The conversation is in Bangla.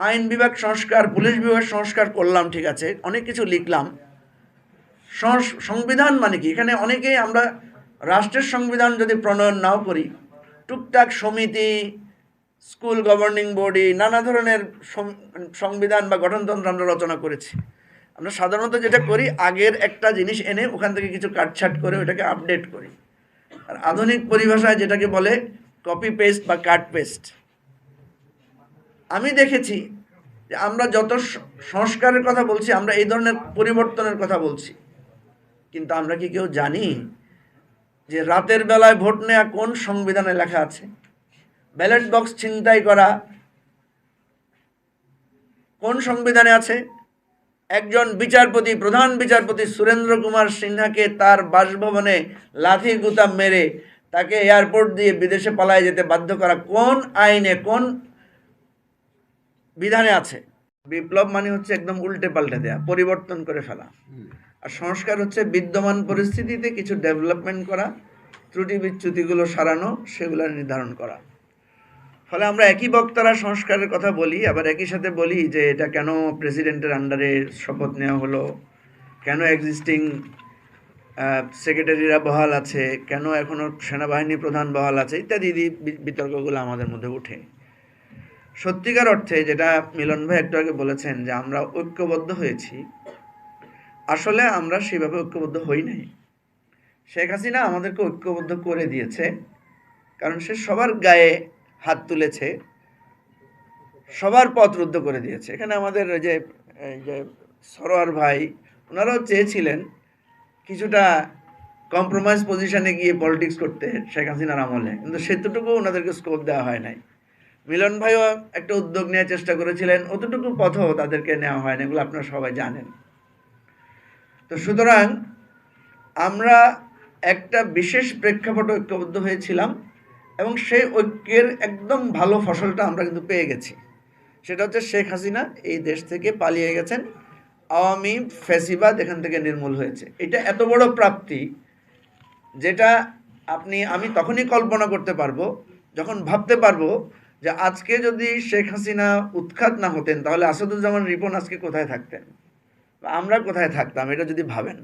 আইন বিভাগ সংস্কার, পুলিশ বিভাগ সংস্কার করলাম, ঠিক আছে, অনেক কিছু লিখলাম। সংবিধান মানে কি? এখানে অনেকেই আমরা রাষ্ট্রের সংবিধান যদি প্রণয়ন নাও করি, টুকটাক সমিতি, স্কুল গভর্নিং বডি, নানা ধরনের সংবিধান বা গঠনতন্ত্র আমরা রচনা করেছি। আমরা সাধারণত যেটা করি, আগের একটা জিনিস এনে ওখান থেকে কিছু কাটছাট করে ওটাকে আপডেট করি। আর আধুনিক পরিভাষায় যেটাকে বলে কপি পেস্ট বা কাট পেস্ট আমি দেখেছি যে আমরা যত সংস্কারের কথা বলছি, আমরা এই ধরনের পরিবর্তনের কথা বলছি। কিন্তু আমরা কি কেউ জানি যে রাতের বেলায় ভোট নেওয়া কোন সংবিধানে লেখা আছে? ব্যালট বক্স ছিনতাই করা কোন সংবিধানে আছে? একজন বিচারপতি, প্রধান বিচারপতি সুরেন্দ্র কুমার সিনহাকে তার বাসভবনে লাথি গুতা মেরে তাকে এয়ারপোর্ট দিয়ে বিদেশে পালায় যেতে বাধ্য করা কোন আইনে, কোন বিধানে আছে। বিপ্লব মানে হচ্ছে একদম উল্টে পাল্টে দেয়া পরিবর্তন করে ফেলা। আর সংস্কার হচ্ছে বিদ্যমান পরিস্থিতিতে কিছু ডেভেলপমেন্ট করা ত্রুটি বিচ্যুতিগুলো সারানো সেগুলো নির্ধারণ করা। ফলে আমরা একই বক্তারা সংস্কারের কথা বলি আবার একই সাথে বলি যে এটা কেন প্রেসিডেন্টের আন্ডারে শপথ নেওয়া হলো? কেন এক্সিস্টিং সেক্রেটারিরা বহাল আছে? কেন এখনও সেনাবাহিনী প্রধান বহাল আছে? ইত্যাদি বিতর্কগুলো আমাদের মধ্যে ওঠে সত্যিকার অর্থে যেটা মিলন ভাই একটু আগে বলেছেন যে আমরা ঐক্যবদ্ধ হয়েছি, আসলে আমরা সেভাবে ঐক্যবদ্ধ হই নাই। শেখ হাসিনা আমাদেরকে ঐক্যবদ্ধ করে দিয়েছে, কারণ সে সবার গায়ে হাত তুলেছে, সবার পথ রুদ্ধ করে দিয়েছে। এখানে আমাদের যে যে সরোয়ার ভাই, ওনারাও চেয়েছিলেন কিছুটা কম্প্রোমাইজ পজিশনে গিয়ে পলিটিক্স করতে শেখ হাসিনার আমলে। কিন্তু সেতুটুকু ওনাদেরকে স্কোপ দেওয়া হয় নাই। মিলন ভাইও একটা উদ্যোগ নেওয়ার চেষ্টা করেছিলেন, অতটুকু পথও তাদেরকে নেওয়া হয় না এগুলো আপনারা সবাই জানেন। তো সুতরাং আমরা একটা বিশেষ প্রেক্ষাপটে ঐক্যবদ্ধ হয়েছিলাম এবং সেই ঐক্যের একদম ভালো ফসলটা আমরা কিন্তু পেয়ে গেছি। সেটা হচ্ছে শেখ হাসিনা এই দেশ থেকে পালিয়ে গেছেন, আওয়ামী ফ্যাসিবাদ এখান থেকে নির্মূল হয়েছে। এটা এত বড় প্রাপ্তি যেটা আপনি, আমি তখনই কল্পনা করতে পারব, যখন ভাবতে পারব যে আজকে যদি শেখ হাসিনা উৎখাত না হতেন, তাহলে আসাদুজ্জামান রিপন আজকে কোথায় থাকতেন? আমরা কোথায় থাকতাম? এটা যদি ভাবেন।